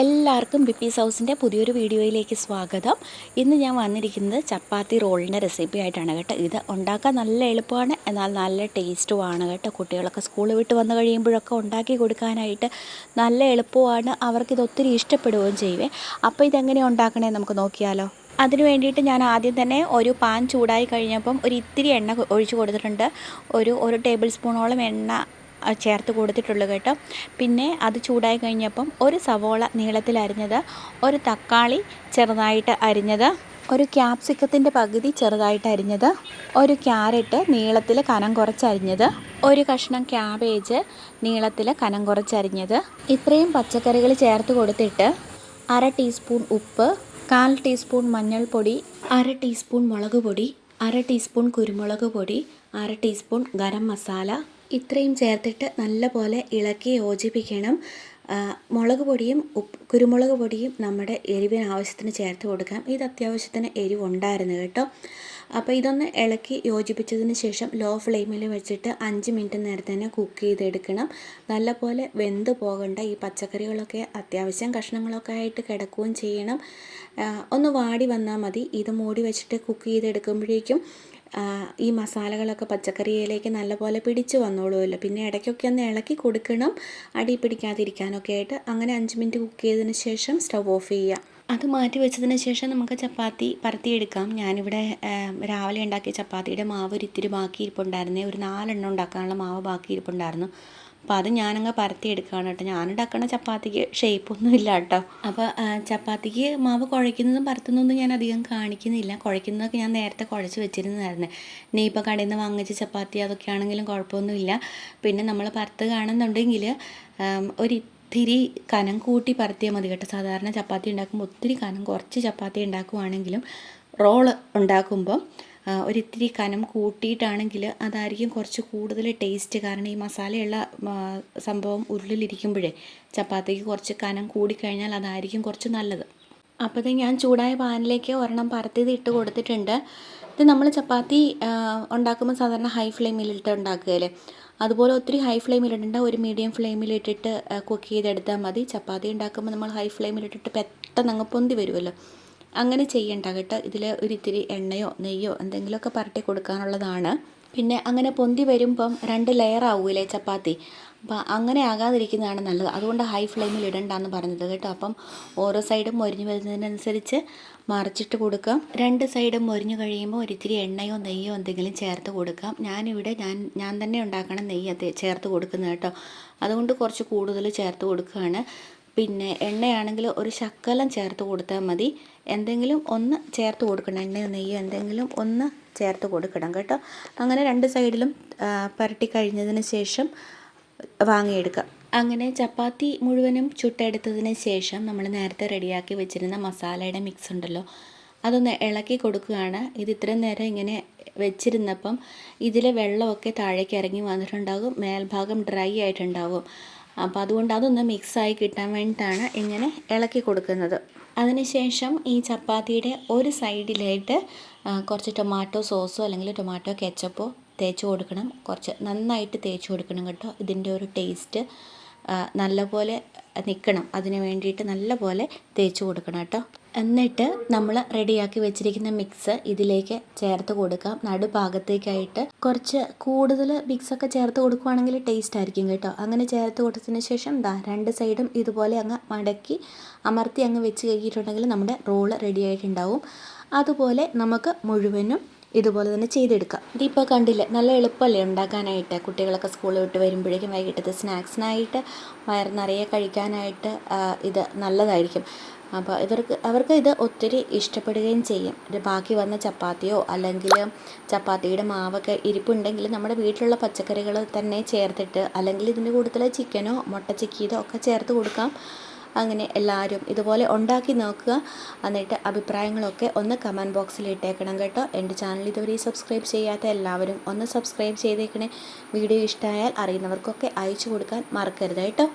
എല്ലാവർക്കും ബിപ്പീസ് ഹൗസിന്റെ പുതിയൊരു വീഡിയോയിലേക്ക് സ്വാഗതം. ഇന്ന് ഞാൻ വന്നിരിക്കുന്നത് ചപ്പാത്തി റോളിന്റെ റെസിപ്പി ആയിട്ടാണ് കേട്ടോ. ഇത് ഉണ്ടാക്കാൻ നല്ല എളുപ്പമാണ് എന്നാൽ നല്ല ടേസ്റ്റുമാണ് കേട്ടോ. കുട്ടികളൊക്കെ സ്കൂൾ വിട്ട് വന്നു കഴിയുമ്പോഴൊക്കെ ഉണ്ടാക്കി കൊടുക്കാനായിട്ട് നല്ല എളുപ്പമാണ്. അവർക്കിത് ഒത്തിരി ഇഷ്ടപ്പെടുകയും ചെയ്യുവേ അപ്പോൾ ഇതെങ്ങനെ ഉണ്ടാക്കണേ നമുക്ക് നോക്കിയാലോ. അതിന് വേണ്ടിയിട്ട് ഞാൻ ആദ്യം തന്നെ ഒരു പാൻ ചൂടായി കഴിഞ്ഞപ്പം ഒരു ഇത്തിരി എണ്ണ ഒഴിച്ചു കൊടുത്തിട്ടുണ്ട്. ഒരു ഒരു ടേബിൾ സ്പൂണോളം എണ്ണ ചേർത്ത് കൊടുത്തിട്ടുള്ളൂ കേട്ടോ. പിന്നെ അത് ചൂടായി കഴിഞ്ഞപ്പം ഒരു സവോള നീളത്തിൽ അരിഞ്ഞത് ഒരു തക്കാളി ചെറുതായിട്ട് അരിഞ്ഞത് ഒരു ക്യാപ്സിക്കത്തിന്റെ പകുതി ചെറുതായിട്ട് അരിഞ്ഞത് ഒരു ക്യാരറ്റ് നീളത്തിൽ കനം കുറച്ചരിഞ്ഞത് ഒരു കഷ്ണം ക്യാബേജ് നീളത്തിൽ കനം കുറച്ചരിഞ്ഞത് ഇത്രയും പച്ചക്കറികൾ ചേർത്ത് കൊടുത്തിട്ട് അര ടീസ്പൂൺ ഉപ്പ് കാൽ ടീസ്പൂൺ മഞ്ഞൾപ്പൊടി അര ടീസ്പൂൺ മുളക് പൊടി അര ടീസ്പൂൺ കുരുമുളക് പൊടി അര ടീസ്പൂൺ ഗരം മസാല ഇത്രയും ചേർത്തിട്ട് നല്ലപോലെ ഇളക്കി യോജിപ്പിക്കണം. മുളക് പൊടിയും ഉപ്പ് കുരുമുളക് പൊടിയും നമ്മുടെ എരിവിന് ആവശ്യത്തിന് ചേർത്ത് കൊടുക്കാം. ഇത് അത്യാവശ്യത്തിന് എരിവുണ്ടായിരുന്നു കേട്ടോ. അപ്പോൾ ഇതൊന്ന് ഇളക്കി യോജിപ്പിച്ചതിന് ശേഷം ലോ ഫ്ലെയിമിൽ വെച്ചിട്ട് അഞ്ച് മിനിറ്റ് നേരത്തെ തന്നെ കുക്ക് ചെയ്തെടുക്കണം. നല്ലപോലെ വെന്ത് പോകേണ്ട. ഈ പച്ചക്കറികളൊക്കെ അത്യാവശ്യം കഷ്ണങ്ങളൊക്കെ ആയിട്ട് കിടക്കുകയും ചെയ്യണം. ഒന്ന് വാടി വന്നാൽ മതി. ഇത് മൂടി വെച്ചിട്ട് കുക്ക് ചെയ്തെടുക്കുമ്പോഴേക്കും ഈ മസാലകളൊക്കെ പച്ചക്കറിയിലേക്ക് നല്ലപോലെ പിടിച്ച് വന്നോളുമല്ലോ. പിന്നെ ഇടയ്ക്കൊക്കെ ഒന്ന് ഇളക്കി കൊടുക്കണം. അടി പിടിക്കാതിരിക്കാനൊക്കെ ആയിട്ട്. അങ്ങനെ അഞ്ച് മിനിറ്റ് കുക്ക് ചെയ്തതിന് ശേഷം സ്റ്റവ് ഓഫ് ചെയ്യുക. അത് മാറ്റി വെച്ചതിന് ശേഷം നമുക്ക് ചപ്പാത്തി പരത്തിയെടുക്കാം ഞാനിവിടെ രാവിലെ ഉണ്ടാക്കിയ ചപ്പാത്തിയുടെ മാവ് ഒരു ഇത്തിരി ബാക്കി ഇരിപ്പുണ്ടായിരുന്നേ ഒരു നാലെണ്ണം ഉണ്ടാക്കാനുള്ള മാവ് ബാക്കി ഇരിപ്പുണ്ടായിരുന്നു അപ്പോൾ അത് ഞാനങ്ങ് പരത്തിയെടുക്കുകയാണ് കേട്ടോ. ഞാനുണ്ടാക്കുന്ന ചപ്പാത്തിക്ക് ഷേപ്പൊന്നും ഇല്ല കേട്ടോ. അപ്പോൾ ചപ്പാത്തിക്ക് മാവ് കുഴയ്ക്കുന്നതും പരത്തുന്നതൊന്നും ഞാൻ അധികം കാണിക്കുന്നില്ല. കുഴയ്ക്കുന്നതൊക്കെ ഞാൻ നേരത്തെ കുഴച്ച് വെച്ചിരുന്നതായിരുന്നു. ഇനി ഇപ്പോൾ കടയിൽ നിന്ന് വാങ്ങിച്ച ചപ്പാത്തി അതൊക്കെ ആണെങ്കിലും കുഴപ്പമൊന്നുമില്ല. പിന്നെ നമ്മൾ പരത്ത് കാണുന്നുണ്ടെങ്കിൽ ഒരു ഒത്തിരി കനം കൂട്ടി പരത്തിയാൽ മതി കേട്ടോ. സാധാരണ ചപ്പാത്തി ഉണ്ടാക്കുമ്പോൾ ഒത്തിരി കനം കുറച്ച് ചപ്പാത്തി ഉണ്ടാക്കുവാണെങ്കിലും റോൾ ഉണ്ടാക്കുമ്പോൾ ആ, ഒരിത്തിരി കനം കൂട്ടിയിട്ടാണെങ്കിൽ അതായിരിക്കും കുറച്ച് കൂടുതൽ ടേസ്റ്റ് കാരണം ഈ മസാലയുള്ള സംഭവം ഉരുളിലിരിക്കുമ്പോഴേ ചപ്പാത്തിക്ക് കുറച്ച് കനം കൂടിക്കഴിഞ്ഞാൽ അതായിരിക്കും കുറച്ച് നല്ലത്. അപ്പോൾ ഇത് ഞാൻ ചൂടായ പാനിലേക്ക് ഒരെണ്ണം പരത്തിയത് ഇട്ട് കൊടുത്തിട്ടുണ്ട്. ഇത് നമ്മൾ ചപ്പാത്തി ഉണ്ടാക്കുമ്പോൾ സാധാരണ ഹൈ ഫ്ലെയിമിലിട്ട് ഉണ്ടാക്കുകയല്ലേ അതുപോലെ ഒത്തിരി ഹൈ ഫ്ലെയിമിലിടേണ്ട ഒരു മീഡിയം ഫ്ലെയിമിലിട്ടിട്ട് കുക്ക് ചെയ്തെടുത്താൽ മതി. ചപ്പാത്തി ഉണ്ടാക്കുമ്പോൾ നമ്മൾ ഹൈ ഫ്ലെയിമിലിട്ടിട്ട് പെട്ടെന്ന് അങ്ങ് പൊന്തി വരുമല്ലോ. അങ്ങനെ ചെയ്യേണ്ട കേട്ടോ. ഇതിൽ ഒരിത്തിരി എണ്ണയോ നെയ്യോ എന്തെങ്കിലുമൊക്കെ പരട്ടി കൊടുക്കാനുള്ളതാണ്. പിന്നെ അങ്ങനെ പൊന്തി വരുമ്പം രണ്ട് ലെയർ ആവൂലേ ചപ്പാത്തി. അപ്പം അങ്ങനെ ആകാതിരിക്കുന്നതാണ് നല്ലത്. അതുകൊണ്ട് ഹൈ ഫ്ലെയിമിൽ ഇടണ്ടെന്ന് പറഞ്ഞത് കേട്ടോ. അപ്പം ഓരോ സൈഡും മൊരിഞ്ഞ് വരുന്നതിനനുസരിച്ച് മറിച്ചിട്ട് കൊടുക്കാം. രണ്ട് സൈഡും മൊരിഞ്ഞ് കഴിയുമ്പോൾ ഒരിത്തിരി എണ്ണയോ നെയ്യോ എന്തെങ്കിലും ചേർത്ത് കൊടുക്കാം. ഞാനിവിടെ ഞാൻ ഞാൻ തന്നെ ഉണ്ടാക്കണം നെയ്യ് ചേർത്ത് കൊടുക്കുന്നത് കേട്ടോ. അതുകൊണ്ട് കുറച്ച് കൂടുതൽ ചേർത്ത് കൊടുക്കുകയാണ്. പിന്നെ എണ്ണയാണെങ്കിൽ ഒരു ശക്കലം ചേർത്ത് കൊടുത്താൽ മതി. എന്തെങ്കിലും ഒന്ന് ചേർത്ത് കൊടുക്കണം എണ്ണയോ നെയ്യോ എന്തെങ്കിലും ഒന്ന് ചേർത്ത് കൊടുക്കണം കേട്ടോ. അങ്ങനെ രണ്ട് സൈഡിലും പരട്ടി കഴിഞ്ഞതിന് ശേഷം വാങ്ങിയെടുക്കാം അങ്ങനെ ചപ്പാത്തി മുഴുവനും ചുട്ടെടുത്തതിന് ശേഷം നമ്മൾ നേരത്തെ റെഡിയാക്കി വെച്ചിരുന്ന മസാലയുടെ മിക്സ് ഉണ്ടല്ലോ അതൊന്ന് ഇളക്കി കൊടുക്കുകയാണ്. ഇത് ഇത്രയും നേരം ഇങ്ങനെ വെച്ചിരുന്നപ്പം ഇതിലെ വെള്ളമൊക്കെ താഴേക്ക് ഇറങ്ങി വന്നിട്ടുണ്ടാകും മേൽഭാഗം ഡ്രൈ ആയിട്ടുണ്ടാകും. അപ്പോൾ അതുകൊണ്ട് അതൊന്ന് മിക്സായി കിട്ടാൻ വേണ്ടിയിട്ടാണ് ഇങ്ങനെ ഇളക്കി കൊടുക്കുന്നത്. അതിനുശേഷം ഈ ചപ്പാത്തിയുടെ ഒരു സൈഡിലായിട്ട് കുറച്ച് ടൊമാറ്റോ സോസോ അല്ലെങ്കിൽ ടൊമാറ്റോ കെച്ചപ്പോ തേച്ച് കൊടുക്കണം. കുറച്ച് നന്നായിട്ട് തേച്ച് കൊടുക്കണം കേട്ടോ. ഇതിന്റെ ഒരു ടേസ്റ്റ് നല്ലപോലെ നിൽക്കണം. അതിന് വേണ്ടിയിട്ട് നല്ലപോലെ തേച്ച് കൊടുക്കണം കേട്ടോ. എന്നിട്ട് നമ്മൾ റെഡിയാക്കി വെച്ചിരിക്കുന്ന മിക്സ് ഇതിലേക്ക് ചേർത്ത് കൊടുക്കാം. നടുഭാഗത്തേക്കായിട്ട് കുറച്ച് കൂടുതൽ മിക്സൊക്കെ ചേർത്ത് കൊടുക്കുവാണെങ്കിൽ ടേസ്റ്റ് ആയിരിക്കും കേട്ടോ. അങ്ങനെ ചേർത്ത് കൊടുത്തതിന് ശേഷം ദാ രണ്ട് സൈഡും ഇതുപോലെ അങ്ങ് മടക്കി അമർത്തി അങ്ങ് വെച്ച് കഴിഞ്ഞിട്ടുണ്ടെങ്കിൽ നമ്മുടെ റോൾ റെഡി ആയിട്ടുണ്ടാവും. അതുപോലെ നമുക്ക് മുഴുവനും ഇതുപോലെ തന്നെ ചെയ്തെടുക്കാം. ഇതിപ്പോൾ കണ്ടില്ലേ നല്ല എളുപ്പമല്ലേ ഉണ്ടാക്കാനായിട്ട്? കുട്ടികളൊക്കെ സ്കൂളിൽ വിട്ട് വരുമ്പോഴേക്കും വൈകിട്ടത്തെ സ്നാക്സിനായിട്ട് വയർ നിറയെ കഴിക്കാനായിട്ട് ഇത് നല്ലതായിരിക്കും. അപ്പോൾ ഇവർക്ക് അവർക്ക് ഇത് ഒത്തിരി ഇഷ്ടപ്പെടുകയും ചെയ്യും. ഇത് ബാക്കി വന്ന ചപ്പാത്തിയോ അല്ലെങ്കിൽ ചപ്പാത്തിയുടെ മാവൊക്കെ ഇരിപ്പുണ്ടെങ്കിൽ നമ്മുടെ വീട്ടിലുള്ള പച്ചക്കറികൾ തന്നെ ചേർത്തിട്ട് അല്ലെങ്കിൽ ഇതിന്റെ കൂടുതൽ ചിക്കനോ മുട്ട ചിക്കിയതോ ഒക്കെ ചേർത്ത് കൊടുക്കാം. അങ്ങനെ എല്ലാവരും ഇതുപോലെ ഉണ്ടാക്കി നോക്കുക. എന്നിട്ട് അഭിപ്രായങ്ങളൊക്കെ ഒന്ന് കമന്റ് ബോക്സിൽ ഇട്ടേക്കണം കേട്ടോ. എന്റെ ചാനൽ ഇതുവരെ സബ്സ്ക്രൈബ് ചെയ്യാത്ത എല്ലാവരും ഒന്ന് സബ്സ്ക്രൈബ് ചെയ്തേക്കണേ. വീഡിയോ ഇഷ്ടമായാൽ അറിയുന്നവർക്കൊക്കെ അയച്ചു കൊടുക്കാൻ മറക്കരുത് കേട്ടോ.